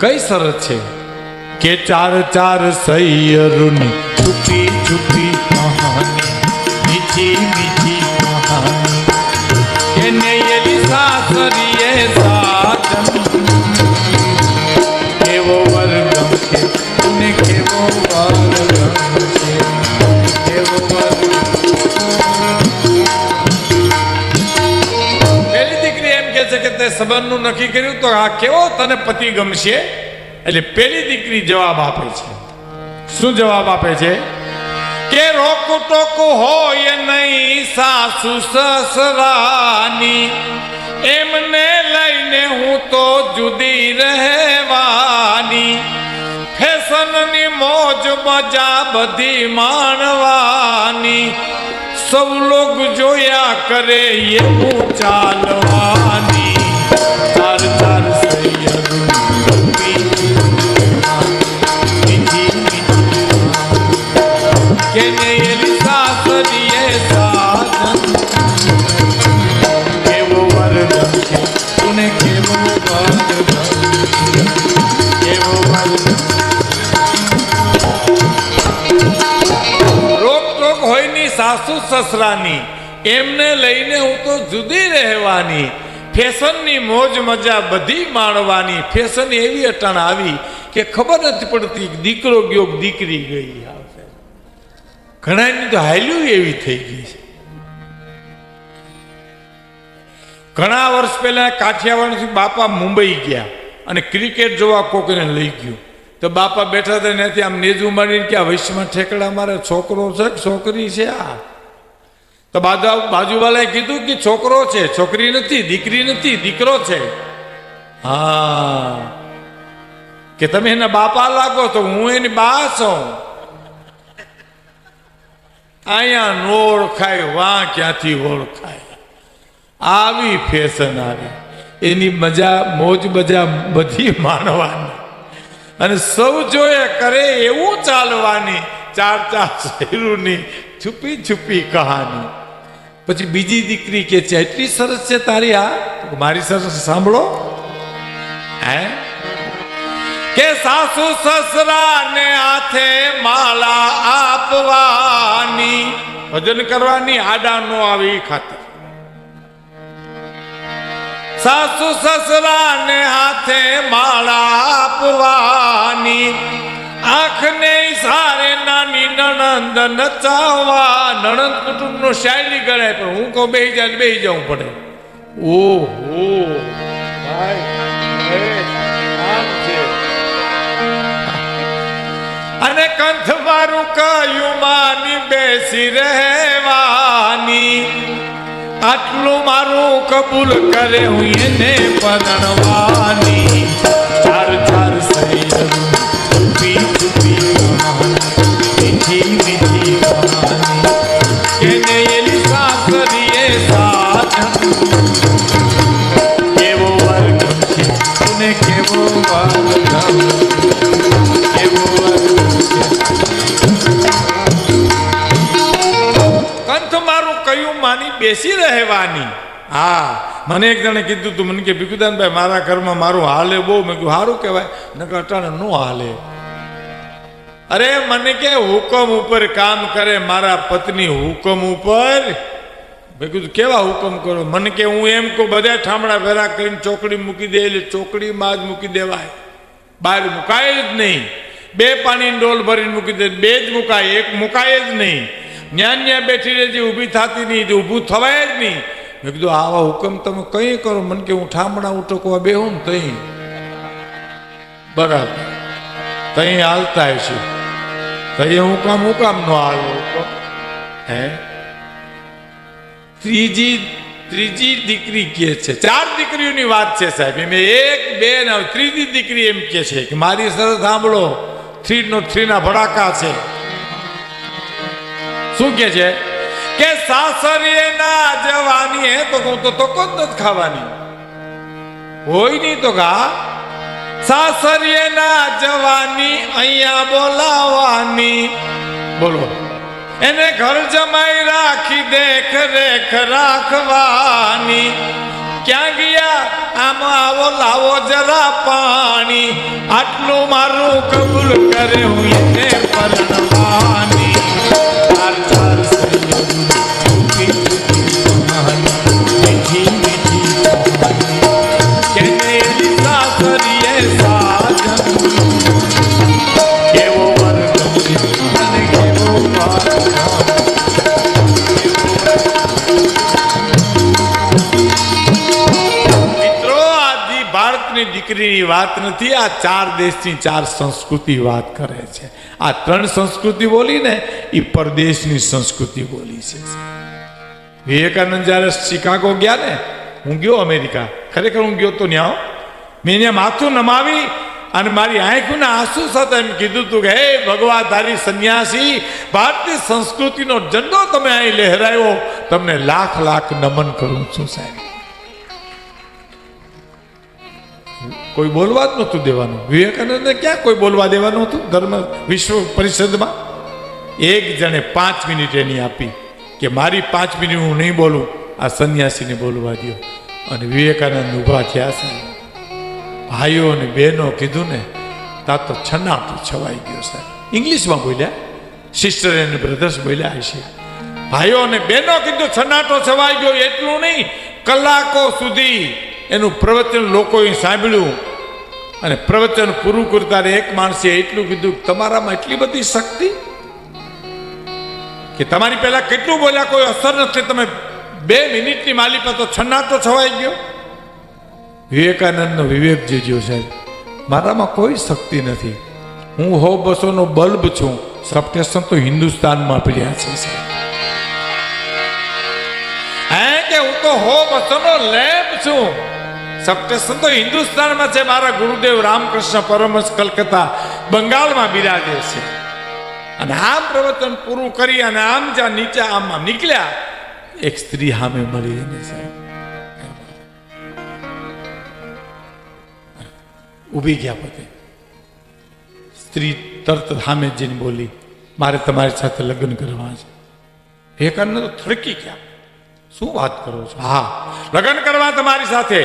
કઈ શરત છે? કે ચાર ચાર સૈયરુની છુપી છુપી કહાની મીઠી મીઠી સંબંધનું નક્કી કર્યું તો આ કેવો તને પતિ ગમશે? એટલે પેલી દીકરી જવાબ આપે છે. શું જવાબ આપે છે? કે રોકુ ટોકુ હોય નહીં સાસુ સસરાની. એમને લઈને હું તો જુદી રહેવાની. ફેશનની મોજ મજા બધી માણવાની. સૌ લોગ જોયા કરે એવું ચાલવાની. સાસુ સસરાની. એમને લઈને હું તો જુદી રહેવાની. ફેશનની મોજ મજા બધી માણવાની. ફેશન એવી અટાણ આવી કે ખબર નથી પડતી દીકરો ગયો દીકરી ગઈ આવશે. ઘણાની તો હાલ્યું એવી થઈ ગઈ છે. ઘણા વર્ષ પહેલા કાઠિયાવાડથી બાપા મુંબઈ ગયા અને ક્રિકેટ જોવા કોકને લઈ ગયું. તો બાપા બેઠા હતા ત્યાંથી આમ નેજું મારીને કે આ વૈશ્વમાં ઠેકડા મારે, છોકરો છે કે છોકરી છે આ? તો બાજુ બાજુવાલાએ કીધું કે છોકરો છે, છોકરી નથી, દીકરી નથી, દીકરો છે. હા. કે તમે એના બાપા લાગો તો હું એની બા છું. અહીંયા નો ઓળખાય, વાં ક્યાંથી ઓળખાય? આવી ફેશન આવી. એની મજા, મોજ મજા બધી માણવાની. અને સૌ જોયે કરે એવું ચાલવાની, ચાર ચાર શહેરોની છુપી છુપી કહાની. પછી બીજી દીકરી કે છે, એટલી સરસ છે તારી આ? મારી સરસ સાંભળો. હે? કે સાસુ સસરા ને હાથે માળા આપવાની, ભજન કરવાની આડા નો આવી ખાતર સાસુ સસરા ને હાથે માળા આપવાની, આંખને સારે નાની નણંદ નચાવવા, નણંદ કુટુંબ નો શાયરી ગણાય પણ હું કહું બે જાય બે જવું પડે. ઓહો અને કંઠ મારું કયું માની બેસી રહેવાની? આટલું મારું કબૂલ કરે હું એને પરણવાની. બેસી રહેવાની. હા, મને એક જણે કીધું તું, મને કે, ભીખુદાનભાઈ, મારા ઘરમાં મારું હાલે બહુ. મેં કહ્યું સારું કહેવાય. નકર અટાણે નો હાલે. અરે, મને કે, હુકમ ઉપર કામ કરે મારા પત્ની હુકમ ઉપર. મેં કીધું, કેવા હુકમ કરો? મને કે, હું એમ કહું બધા ઠામડા ભેરા કરીને ચોકડી મૂકી દે, એટલે ચોકડીમાં જ મૂકી દેવાય. બહાર મુકાય જ નહીં. બે પાણીની ડોલ ભરીને મૂકી દે, બે જ મુકાય, એક મુકાય જ નહીં. ન્યા ન્યા બેઠી રહેતી ઊભી થતી નહીં ઊભું થવાય જ નહીં. મેં કીધું, આવા હુકમ તમે કઈ કરો? મને કે, હું ઠામણા ઉટકવા બેહું ને તઈ. બરાબર. તઈ હાલતા હશે તઈ હું કામ હું કામ નો હાલો? હે? ત્રીજી ત્રીજી દીકરી કે છે? ચાર દીકરીઓની વાત છે સાહેબ. એમ એક, બે ત્રીજી દીકરી એમ કે છે કે, મારી સરસ, સાંભળો. થ્રી નો થ્રી ના ભડાકા છે. શું કે છે? કે સાસરીએ ના જવાની હે તો હું તો તો જ ખાવાની. હોય નહીં તો કા સાસરીએ ના જવાની, અહીંયા બોલાવાની બોલો એને ઘર જમાઈ રાખી દેખ રેખ રાખવાની. ક્યાં ગયા? આમ આવો લાવો જરા પાણી. આટલું મારું કબૂલ કરે હું એને પરણવાની ભારતની દીકરીની વાત નથી, આ ચાર દેશની ચાર સંસ્કૃતિ વાત કરે છે. આ ત્રણ સંસ્કૃતિ બોલી ને એ પરદેશની સંસ્કૃતિ બોલી છે. વિવેકાનંદ જ્યારે શિકાગો ગયા ને, હું ગયો અમેરિકા. ખરેખર હું ગયો તો ન્યા મેં એને માથું નમાવી અને મારી આંખના આંસુ સાથે એમ કીધું હતું કે, હે ભગવાધારી સંન્યાસી, ભારતીય સંસ્કૃતિનો ઝંડો તમે અહીં લહેરાયો. તમને લાખ લાખ નમન કરું છું સાહેબ. કોઈ બોલવા જ નહોતું દેવાનું. વિવેકાનંદને ક્યાં કોઈ બોલવા દેવાનું હતું? ધર્મ વિશ્વ પરિષદમાં? એક જણે પાંચ મિનિટ એની આપી કે મારી પાંચ મિનિટ હું નહીં બોલું. આ સંન્યાસીને બોલવા દો અને વિવેકાનંદ ઊભા થયા છે. ભાઈઓ અને બહેનો કીધું ને, તા તો છનાટું છવાઈ ગયો સાહેબ ઇંગ્લિશમાં બોલ્યા? સિસ્ટર અને બ્રધર્સ બોલ્યા હશે ભાઈઓ અને બહેનો કીધું, છનાટો છવાઈ ગયો, એટલું નહીં. કલાકો સુધી એનું પ્રવચન લોકોએ સાંભળ્યું અને પ્રવચન પૂરું કરતા એક માણસે એટલું કીધું તમારામાં એટલી બધી શક્તિ કે તમારી પહેલા કેટલું બોલ્યા કોઈ અસર નથી. તમે બે મિનિટની માલી છન્ના તો છન્નાટો છવાઈ ગયો. વિવેકાનંદનો વિવેક જોજો સાહેબ, મારામાં કોઈ શક્તિ નથી. હું હો બસોનો બલ્બ છું. સબસ્ટેશન તો હિન્દુસ્તાનમાં પડ્યા છે સાહેબ. હે કે હું તો હો બસોનો લેમ્પ છું? સબસ્ટેશન તો હિન્દુસ્તાનમાં છે મારા ગુરુદેવ રામકૃષ્ણ પરમહંસ કલકત્તા બંગાળમાં બિરાજે છે. અને આમ પ્રવચન પૂરું કરી અને આમ જ્યાં નીચે આમ નીકળ્યા, એક સ્ત્રી સામે મળી એને ઊભી ગયા પોતે. સ્ત્રી તરત સામે જઈને બોલી, મારે તમારી સાથે લગ્ન કરવા છે. વિવેકાનંદ તો થડકી ગયા. શું વાત કરો છો? હા, લગ્ન કરવા તમારી સાથે.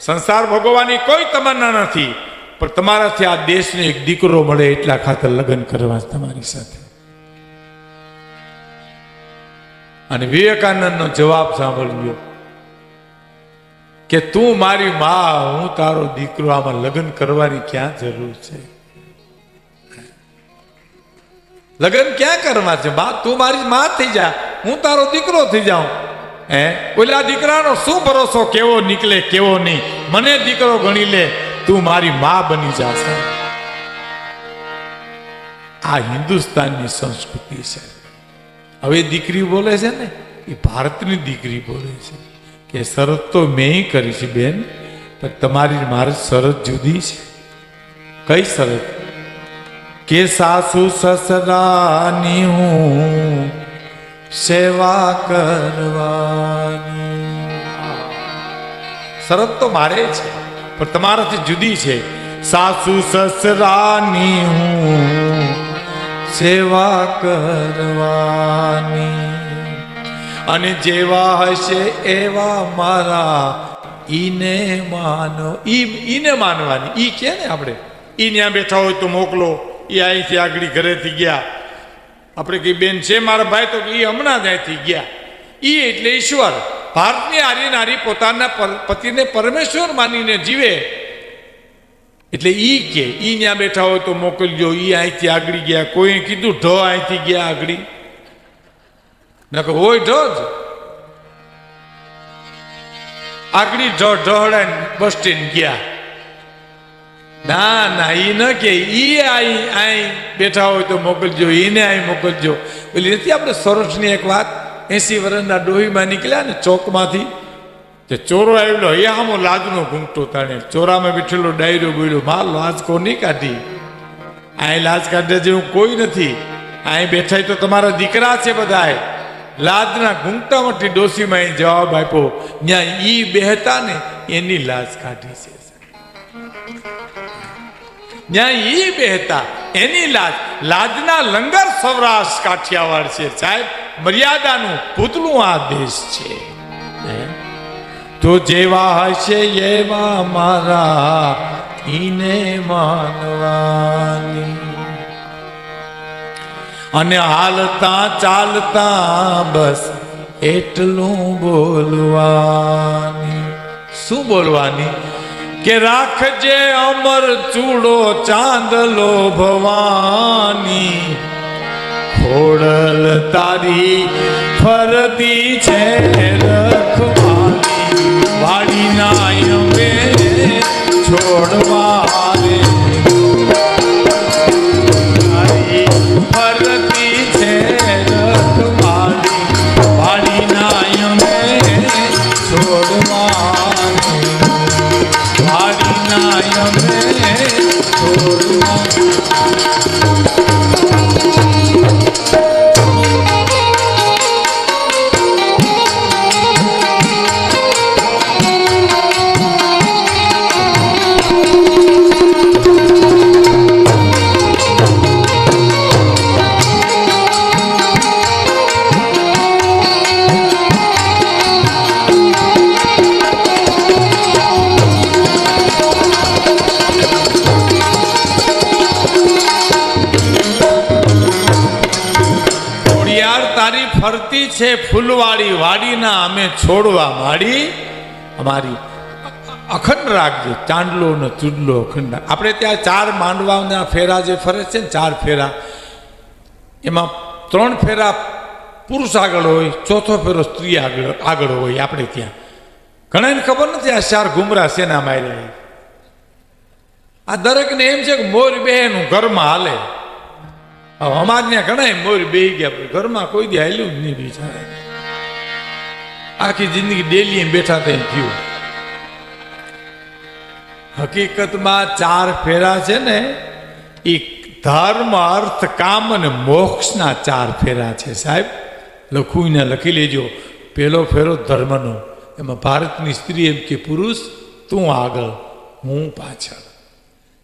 સંસાર ભોગવવાની કોઈ તમન્ના નથી, પણ તમારાથી આ દેશને એક દીકરો મળે એટલા ખાતર લગ્ન કરવા તમારી સાથે. અને વિવેકાનંદનો જવાબ સાંભળ્યો કે તું મારી મા, હું તારો દીકરો, આમાં લગ્ન કરવાની ક્યાં જરૂર છે? લગ્ન ક્યાં કરવા છે? બા, તું મારી મા થઈ જા, હું તારો દીકરો થઈ જાઉં. હે? ઓલા દીકરાનો શું ભરોસો? કેવો નીકળે, કેવો નહીં? મને દીકરો ગણી લે, તું મારી માં બની જાશે. આ હિન્દુસ્તાનની સંસ્કૃતિ છે. હવે દીકરી બોલે છે ને, એ ભારતની દીકરી બોલે છે કે શરત તો મેં કરી છે બેન, પણ તમારી મારી શરત જુદી છે. કઈ શરત? કે સાસુ સસરાની હું સેવા કરવાની. શરત તો મારે છે, પણ તમારાથી જુદી છે. સાસુ સસરાની હું સેવા કરવાની. અને જેવા હશે એવા મારા, ઈને માનો, ઈ ઈને માનવાની. ઈ કે ને આપણે? ઈ ત્યાં બેઠા હોય તો મોકલો. ઈ અહીંથી આગળ ઘરેથી ગયા. આપણે કઈ બેન છે મારા ભાઈ તો એ હમણાં જ અહીંથી ગયા. એ એટલે ઈશ્વર. ભારતની આર્ય નારી પોતાના પતિને પરમેશ્વર માનીને જીવે. એટલે ઈ કે, ઈ ત્યાં બેઠા હોય તો મોકલજો, ઈ અહીંથી આગળ ગયા. કોઈ કીધું, ઢ અહીંથી ગયા આગળ. નકર હોય ઢ જ. આગળ ઢ ઢહડાઈને બસ સ્ટેન્ડ ગયા. ના ના એ ન કે એ આઈ આઈ બેઠા હોય તો મોકલજો એને આઈ મોકલજો. પેલી નથી આપણે સરોજની એક વાત એસી વર્ષના ડોહીમાં નીકળ્યા ને ચોકમાંથી, તે ચોરો આવેલો હૈયામો લાજનો ઘૂંટો તાણે, ચોરામાં બેઠેલો ડાયરો બોલ્યો માલ લાજ કોની કાઢી? અહીં લાજ કાઢે જેવું કોઈ નથી. અહીં બેઠા તો તમારા દીકરા છે બધાય. લાજના ઘૂંટામાંથી ડોસીમાં જવાબ આપ્યો ત્યાં ઈ બેહતા ને એની લાજ કાઢી છે. ત્યાં ઈ બેહતા એની લાજ. લાજના લંગર સૌરાષ્ટ્ર કાઠિયાવાડ છે. સાહેબ, મર્યાદાનું પૂતલું આ દેશ છે. તો જેવા હશે એવા મારા ઈને માનવાની. અને હાલતા ચાલતા બસ એટલું બોલવાની. શું બોલવાની? કે રાખજે અમર ચૂડો ચાંદલો ભવાની. ખોડલ તારી ફરતી છે રખવાની. વાડીના અમે છોડવા રે વાડીના છે ફૂલવાળી વાડીના અમે છોડવા માડી. અમારી અખંડ રાખજો ચાંદલો ને ચૂડલો અખંડ આપણે ત્યાં ચાર માંડવાના ફેરા જે ફરે છે ને, ચાર ફેરા. એમાં ત્રણ ફેરા પુરુષ આગળ હોય, ચોથો ફેરો સ્ત્રી આગળ આગળ હોય આપણે ત્યાં. ઘણાને ખબર નથી આ ચાર ઘુમરા સેના માર્યા આ દરેકને એમ છે કે મોર બહેન ઘરમાં હાલે. હવે અમારે ત્યાં ઘણા મોર બે ગયા ઘરમાં કોઈ દી હાલ્યું જ નહીં બિચારા આખી જિંદગી ડેલી બેઠા થઈ થયું. હકીકતમાં ચાર ફેરા છે ને એ ધર્મ, અર્થ, કામ અને મોક્ષના ચાર ફેરા છે સાહેબ. લખું ને લખી લેજો. પહેલો ફેરો ધર્મનો. એમાં ભારતની સ્ત્રી એમ કે, પુરુષ, તું આગળ, હું પાછળ.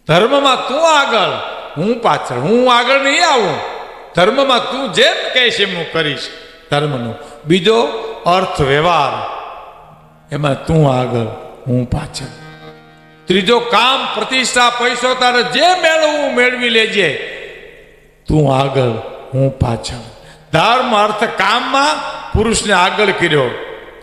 ધર્મમાં તું આગળ. હું પાછળ, હું આગળ નહીં આવું. ધર્મમાં તું જેમ કહેશ એમ હું કરીશ. ધર્મનો બીજો અર્થ વ્યવહાર એમાં તું આગળ, હું પાછળ. ત્રીજો કામ, પ્રતિષ્ઠા, પૈસો તારે જે મેળવવું મેળવી લેજે. તું આગળ, હું પાછળ. ધર્મ, અર્થ, કામમાં પુરુષને આગળ કર્યો.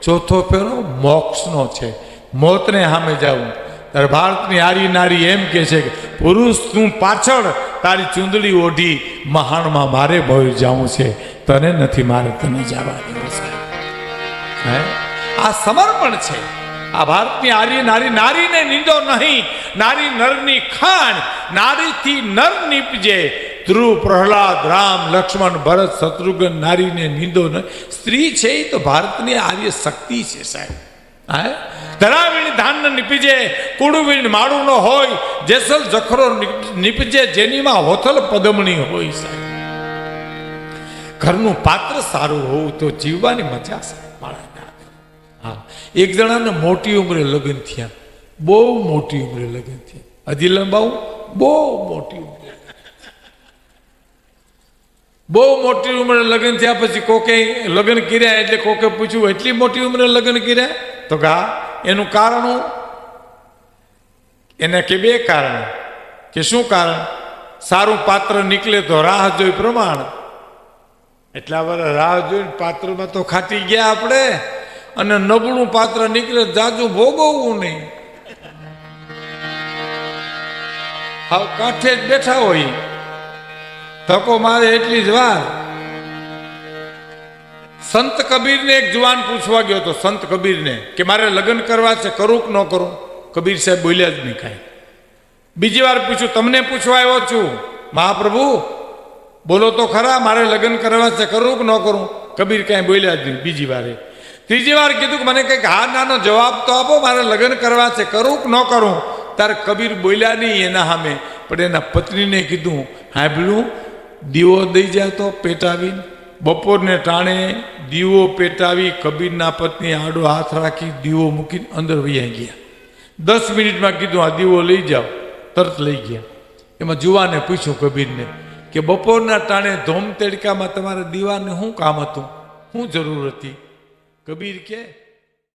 ચોથો ફેરો, મોક્ષનો છે. મોતને સામે જવું. ત્યારે ભારતની આરી નારી એમ કે છે કે પુરુષ તું પાછળ તારી ચૂંદડી ઓઢી મહાણમાં મારે ભય જવું છે. તને નથી, મારે તને જવા દેવું સાહેબ હે? આ સમર્પણ છે. આ ભારતની આર્ય નારી, નારીને નિંદો નહીં. નારી નરની ખાણ, નારીથી નર નીપજે. ધ્રુવ પ્રહલાદ રામ, લક્ષ્મણ, ભરત, શત્રુઘ્ન નારીને નિંદો નહીં સ્ત્રી છે એ તો ભારતની આર્ય શક્તિ છે સાહેબ. હા? ધરાવીણ ધાન નીપજે કુડુવીણ માળું ન હોય, જેસલ જખરો નીપજે, જેનીમાં હોથલ પદમણી હોય સાહેબ. ઘરનું પાત્ર સારું હોવું તો જીવવાની મજા છે હા. એક જણાને મોટી ઉંમરે લગ્ન થયા. બહુ મોટી ઉંમરે લગ્ન થયા. હજી બહુ મોટી ઉંમરે. બહુ મોટી ઉંમરે લગ્ન થયા પછી કોકે લગ્ન કર્યા એટલે કોકે પૂછ્યું, એટલી મોટી ઉંમરે લગ્ન કર્યા? તો ઘા એનું કારણ? એને કે બે કારણ. કે શું કારણ? સારું પાત્ર નીકળે તો રાહ જોઈ પ્રમાણ. એટલા બધા રાહ જોઈને પાત્રમાં તો ખાટી ગયા આપણે. અને નબળું પાત્ર નીકળે જાજુ ભોગવવું નહીં. હવે કાંઠે જ બેઠા હોય. ધક્કો મારે એટલી જ વાર. સંત કબીરને એક જુવાન પૂછવા ગયો હતો સંત કબીરને, કે મારે લગ્ન કરવા છે, કરું કે ન કરું? કબીર સાહેબ બોલ્યા જ નહીં કાંઈ. બીજી વાર પૂછ્યું, તમને પૂછવા આવ્યો છું. મહાપ્રભુ, બોલો તો ખરા, મારે લગ્ન કરવા છે, કરું કે ન કરું? કબીર કાંઈ બોલ્યા જ નહીં બીજી વારે. ત્રીજી વાર કીધું કે, મને કંઈક હા, નાનો જવાબ તો આપો, મારે લગ્ન કરવા છે, કરું કે ન કરું? ત્યારે કબીર બોલ્યા નહીં એના સામે. પણ એના પત્નીને કીધું, હાંભળ્યું, દીવો દઈ જાય તો પેટાવીને. બપોરને ટાણે દીવો પેટાવી કબીરના પત્ની આડો હાથ રાખી દીવો મૂકીને અંદર વૈયા ગયા. દસ મિનિટમાં કીધું, આ દીવો લઈ જાઓ. તરત લઈ ગયા. એમાં જુવાને પૂછ્યું કબીરને કે, બપોરના ટાણે ધોમ તેડકામાં તમારા દીવાને શું કામ હતું? શું જરૂર હતી? કબીર કે